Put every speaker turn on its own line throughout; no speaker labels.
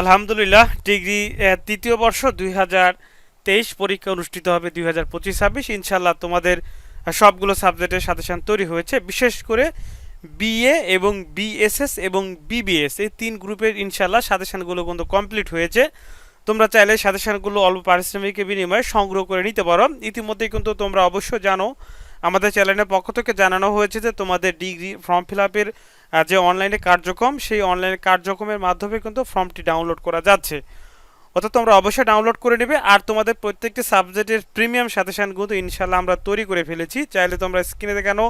আলহামদুলিল্লাহ, ডিগ্রি তৃতীয় বর্ষ দুই হাজার তেইশ পরীক্ষা অনুষ্ঠিত হবে দুই হাজার পঁচিশ ছাব্বিশ। ইনশাল্লাহ তোমাদের সবগুলো সাবজেক্টের সাজেশন তৈরি হয়েছে। বিশেষ করে বিএ এবং বিএসএস এবং বিবিএস, এই তিন গ্রুপের ইনশাল্লাহ সাজেশনগুলো কিন্তু কমপ্লিট হয়েছে। তোমরা চাইলে সাজেশনগুলো অল্প পারিশ্রমিকের বিনিময়ে সংগ্রহ করে নিতে পারো। ইতিমধ্যেই কিন্তু তোমরা অবশ্যই জানো, আমাদের চ্যানেলের পক্ষ থেকে জানানো হয়েছে যে তোমাদের ডিগ্রি ফর্ম ফিল আপের যে অনলাইনে কার্যক্রম, সেই অনলাইনে কার্যক্রমের মাধ্যমে কিন্তু ফর্মটি ডাউনলোড করা যাচ্ছে। অর্থাৎ তোমরা অবশ্যই ডাউনলোড করে নেবে আর তোমাদের প্রত্যেকটি সাবজেক্টের প্রিমিয়াম সাজেশনগুলো ইনশাল্লাহ আমরা তৈরি করে ফেলেছি। চাইলে তোমরা স্ক্রিনে দেখানো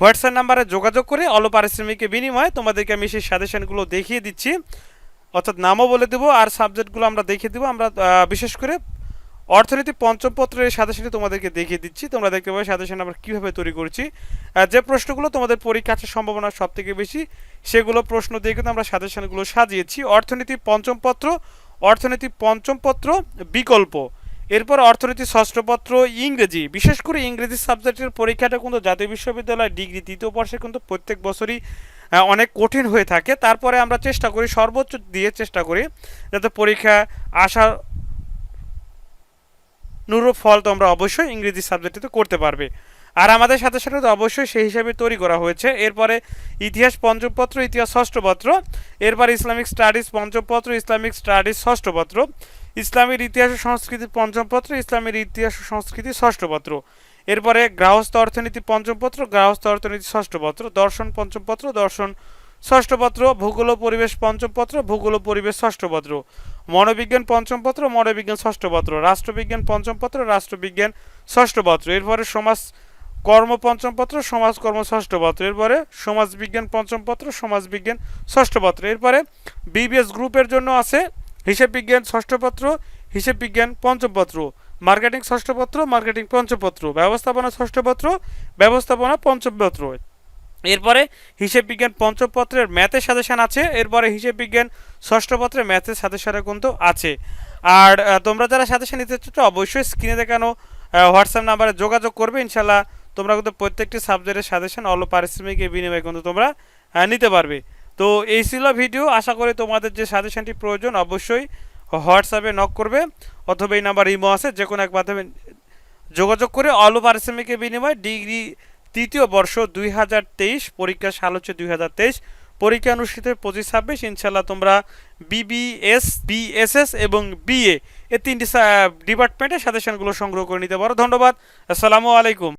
হোয়াটসঅ্যাপ নাম্বারে যোগাযোগ করে অল্প পারিশ্রমিকের বিনিময়ে তোমাদেরকে আমি সেই সাজেশনগুলো দেখিয়ে দিচ্ছি। অর্থাৎ নামও বলে দেবো আর সাবজেক্টগুলো আমরা দেখিয়ে দেবো। আমরা বিশেষ করে অর্থনীতি পঞ্চম পত্রের সাথে তোমাদেরকে দেখিয়ে দিচ্ছি। তোমরা দেখতে পাবে সাথে আমরা কীভাবে তৈরি করছি। যে প্রশ্নগুলো তোমাদের পরীক্ষা আসার সম্ভাবনা সব থেকে বেশি, সেগুলো প্রশ্ন দিয়ে কিন্তু আমরা সাজেশনগুলো সাজিয়েছি। অর্থনীতি পঞ্চম পত্র, অর্থনীতি পঞ্চম পত্র, বিকল্প। এরপর অর্থনীতি ষষ্ঠ পত্র, ইংরেজি। বিশেষ করে ইংরেজি সাবজেক্টের পরীক্ষাটা কিন্তু জাতীয় বিশ্ববিদ্যালয় ডিগ্রি তৃতীয় বর্ষে কিন্তু প্রত্যেক বছরই অনেক কঠিন হয়ে থাকে। তারপরে আমরা চেষ্টা করি, সর্বোচ্চ দিয়ে চেষ্টা করি, যাতে পরীক্ষা আসার নুরূপ ফল তোমরা অবশ্যই ইংরেজি সাবজেক্টে করতে পারবে। আর আমাদের সাথে সাথে তো অবশ্যই সেই হিসাবে তৈরি করা হয়েছে। এরপরে ইতিহাস পঞ্চম পত্র ইতিহাস ষষ্ঠ পত্র এরপরে ইসলামিক স্টাডিজ পঞ্চম পত্র ইসলামিক স্টাডিজ ষষ্ঠ পত্র ইসলামের ইতিহাস ও সংস্কৃতি পঞ্চম পত্র ইসলামের ইতিহাস ও সংস্কৃতি ষষ্ঠ পত্র এরপরে গ্রাহস্থ অর্থনীতি পঞ্চম পত্র গ্রাহস্থ অর্থনীতি ষষ্ঠ পত্র দর্শন পঞ্চম পত্র দর্শন ষষ্ঠ পত্র ভূগোল পরিবেশ পঞ্চম পত্র ভূগোল পরিবেশ ষষ্ঠ পত্র মনোবিজ্ঞান পঞ্চম পত্র মনোবিজ্ঞান ষষ্ঠ পত্র রাষ্ট্রবিজ্ঞান পঞ্চম পত্র রাষ্ট্রবিজ্ঞান ষষ্ঠ পত্র এরপরে সমাজ কর্ম পঞ্চম পত্র সমাজ কর্ম ষষ্ঠ পত্র এরপরে সমাজ বিজ্ঞান পঞ্চম পত্র সমাজ বিজ্ঞান ষষ্ঠ পত্র এরপরে বিবিএস গ্রুপের জন্য আছে হিসেব বিজ্ঞান ষষ্ঠ পত্র হিসেব বিজ্ঞান পঞ্চম পত্র মার্কেটিং ষষ্ঠ পত্র মার্কেটিং পঞ্চম পত্র ব্যবস্থাপনা ষষ্ঠ পত্র ব্যবস্থাপনা পঞ্চম পত্র এরপরে হিসেব বিজ্ঞান পঞ্চম পত্রের ম্যাথের সাজেশান আছে, এরপরে হিসেব বিজ্ঞান ষষ্ঠ পত্রের ম্যাথের সাজেশনে কিন্তু আছে। আর তোমরা যারা সাজেশান নিতে চাচ্ছ, অবশ্যই স্ক্রিনে দেখানো হোয়াটসঅ্যাপ নাম্বারে যোগাযোগ করবে ইনশাল্লাহ তোমরা কিন্তু প্রত্যেকটি সাবজেক্টের সাজেশন অল্প পারিশ্রমিকের বিনিময়ে কিন্তু তোমরা নিতে পারবে। তো এই ছিল ভিডিও, আশা করি তোমাদের যে সাজেশানটি প্রয়োজন, অবশ্যই হোয়াটসঅ্যাপে নক করবে, অথবা এই নাম্বার ইমো আছে যে কোনো এক মাধ্যমে যোগাযোগ করে অল্প পারিশ্রমিকের বিনিময়ে ডিগ্রি তৃতীয় বর্ষ দুই হাজার তেইশ, পরীক্ষা সাল হচ্ছে দুই হাজার তেইশ, পরীক্ষা অনুষ্ঠিত পঁচিশ ছাব্বিশ ইনশাল্লাহ তোমরা বিবিএস বিএসএস এবং বিএ এই তিনটি ডিপার্টমেন্টের সাজেশনগুলো সংগ্রহ করে নিতে পারো। ধন্যবাদ। আসসালামু আলাইকুম।